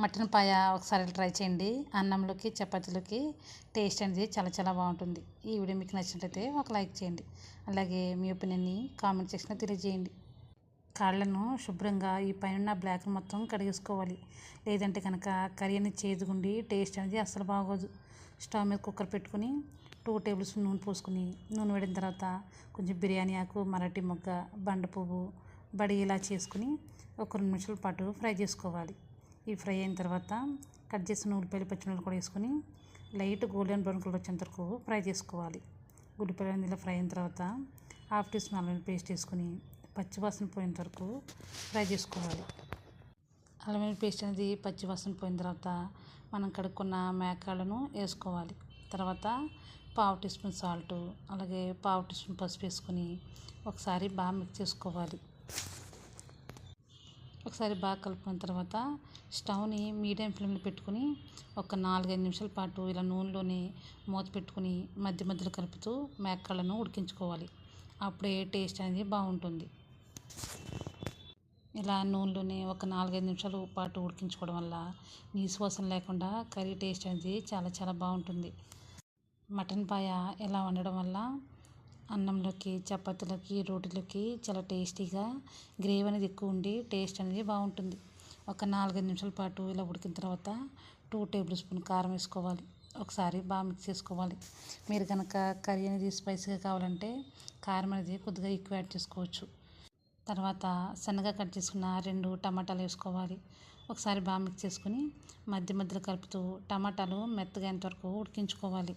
Mutton పాయ ఒకసారి try చేయండి. అన్నంలోకి చపాతీలోకి టేస్ట్ అనేది చాలా చాలా బాగుంటుంది. ఈ వీడియో మీకు నచ్చినట్లయితే ఒక లైక్ చేయండి. అలాగే మీ ఒపీనియన్ని కామెంట్ సెక్షన్లో తెలియజేయండి. కాళ్ళను శుభ్రంగా ఈ పైన బ్లాక్ మొత్తం కడిగేసుకోవాలి. లేదంటే కనుక కర్రీ అనేది చేదుగుండి టేస్ట్ అనేది అస్సలు బాగోదు. స్టవ్ మీద కుక్కర్ పెట్టుకుని టూ టేబుల్ స్పూన్ నూనె పోసుకుని నూనె వేడిన తర్వాత కొంచెం బిర్యానీ ఆకు మరాఠీ మొగ్గ బండ పువ్వు బడి ఇలా చేసుకుని ఒక రెండు నిమిషాల పాటు ఫ్రై చేసుకోవాలి. ఈ ఫ్రై అయిన తర్వాత కట్ చేసిన ఉల్లిపాయలు పచ్చిమిరపకాయలు కూడా వేసుకొని లైట్ గోల్డెన్ బ్రౌన్ కలర్ వచ్చేంత వరకు ఫ్రై చేసుకోవాలి. ఉల్లిపాయలు ఇలా ఫ్రై అయిన తర్వాత హాఫ్ టీ స్పూన్ అల్లం పేస్ట్ వేసుకొని పచ్చివాసన పోయేంత వరకు ఫ్రై చేసుకోవాలి. అల్లం పేస్ట్ అనేది పచ్చివాసన పోయిన తర్వాత మనం కడుక్కున్న మేకాలను వేసుకోవాలి. తర్వాత పావు టీ స్పూన్ సాల్ట్ అలాగే పావు టీ స్పూన్ పసుపు వేసుకొని ఒకసారి బాగా మిక్స్ చేసుకోవాలి. ఒకసారి బాగా కలుపుకున్న తర్వాత స్టవ్ని మీడియం ఫ్లేమ్లో పెట్టుకుని ఒక నాలుగైదు నిమిషాల పాటు ఇలా నూనెలోనే మూత పెట్టుకుని మధ్య మధ్యలో కలుపుతూ మేకలను ఉడికించుకోవాలి. అప్పుడే టేస్ట్ అనేది బాగుంటుంది. ఇలా నూనెలోనే ఒక నాలుగైదు నిమిషాల పాటు ఉడికించుకోవడం వల్ల నీసు వాసన లేకుండా కర్రీ టేస్ట్ అనేది చాలా చాలా బాగుంటుంది. మటన్ పాయ ఇలా వండడం వల్ల అన్నంలోకి చపాతీలకి రోటీలకి చాలా టేస్టీగా గ్రేవీ అనేది ఎక్కువ ఉండి టేస్ట్ అనేది బాగుంటుంది. ఒక నాలుగైదు నిమిషాల పాటు ఇలా ఉడికిన తర్వాత టూ టేబుల్ స్పూన్ కారం వేసుకోవాలి. ఒకసారి బాగా మిక్స్ చేసుకోవాలి. మీరు కనుక కర్రీ అనేది స్పైసీగా కావాలంటే కారం అనేది కొద్దిగా ఎక్కువ యాడ్ చేసుకోవచ్చు. తర్వాత సన్నగా కట్ చేసుకున్న రెండు టమాటాలు వేసుకోవాలి. ఒకసారి బాగా మిక్స్ చేసుకుని మధ్య మధ్యలో కలుపుతూ టమాటాలు మెత్తగా వరకు ఉడికించుకోవాలి.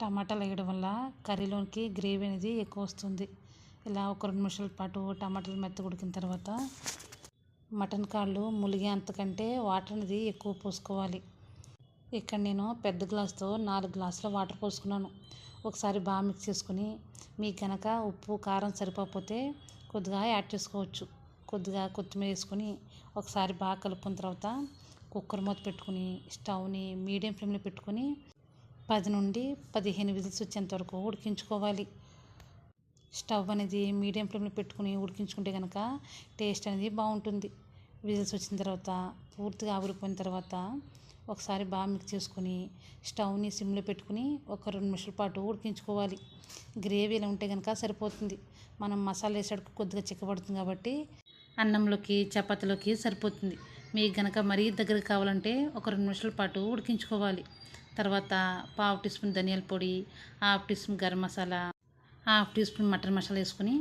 టమాటాలు వేయడం వల్ల కర్రీలోకి గ్రేవీ అనేది ఎక్కువ వస్తుంది. ఇలా ఒక రెండు నిమిషాల పాటు టమాటాలు మెత్త ఉడికిన తర్వాత మటన్ కాళ్ళు ములిగే అంతకంటే వాటర్ అనేది ఎక్కువ పోసుకోవాలి. ఇక్కడ నేను పెద్ద గ్లాస్తో నాలుగు గ్లాసుల వాటర్ పోసుకున్నాను. ఒకసారి బాగా మిక్స్ చేసుకుని మీకు కనుక ఉప్పు కారం సరిపోకపోతే కొద్దిగా యాడ్ చేసుకోవచ్చు. కొద్దిగా కొత్తిమీర వేసుకొని ఒకసారి బాగా కలుపుకున్న తర్వాత కుక్కర్ మూత పెట్టుకుని స్టవ్ని మీడియం ఫ్లేమ్లో పెట్టుకొని పది నుండి పదిహేను విజిల్స్ వచ్చేంత వరకు ఉడికించుకోవాలి. స్టవ్ అనేది మీడియం ఫ్లేమ్లో పెట్టుకుని ఉడికించుకుంటే కనుక టేస్ట్ అనేది బాగుంటుంది. విజిల్స్ వచ్చిన తర్వాత పూర్తిగా ఆవిరిపోయిన తర్వాత ఒకసారి బాగా మిక్స్ చేసుకుని స్టవ్ని సిమ్లో పెట్టుకుని ఒక రెండు నిమిషాల పాటు ఉడికించుకోవాలి. గ్రేవీ ఇలా ఉంటే కనుక సరిపోతుంది. మనం మసాలా వేసాడుకు కొద్దిగా చిక్కబడుతుంది కాబట్టి అన్నంలోకి చపాతీలోకి సరిపోతుంది. మీకు కనుక మరీ దగ్గర కావాలంటే ఒక రెండు నిమిషాల పాటు ఉడికించుకోవాలి. తర్వాత పావు టీ స్పూన్ ధనియాల పొడి half teaspoon garam masala half teaspoon mutton masala వేసుకుని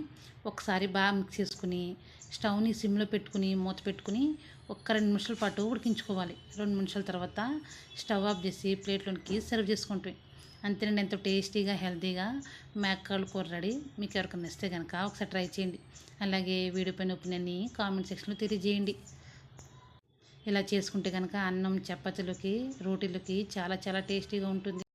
ఒకసారి బాగా మిక్స్ చేసుకుని స్టవ్ని సిమ్లో పెట్టుకుని మూత పెట్టుకుని ఒక్క రెండు నిమిషాల పాటు ఉడికించుకోవాలి. రెండు నిమిషాల తర్వాత స్టవ్ ఆఫ్ చేసి ప్లేట్లోనికి సర్వ్ చేసుకుంటాం అంతేనండి. ఎంతో టేస్టీగా హెల్తీగా మేకాలు కూర రెడీ మీకు ఎవరికైనా ఇస్తే కనుక ఒకసారి ట్రై చేయండి. అలాగే వీడియో పైన ఒపీనియన్ని కామెంట్ సెక్షన్లో తెలియజేయండి. ఇలా చేసుకుంటే కనుక అన్నం చపాతీలకి రోటీలకి చాలా చాలా టేస్టీగా ఉంటుంది.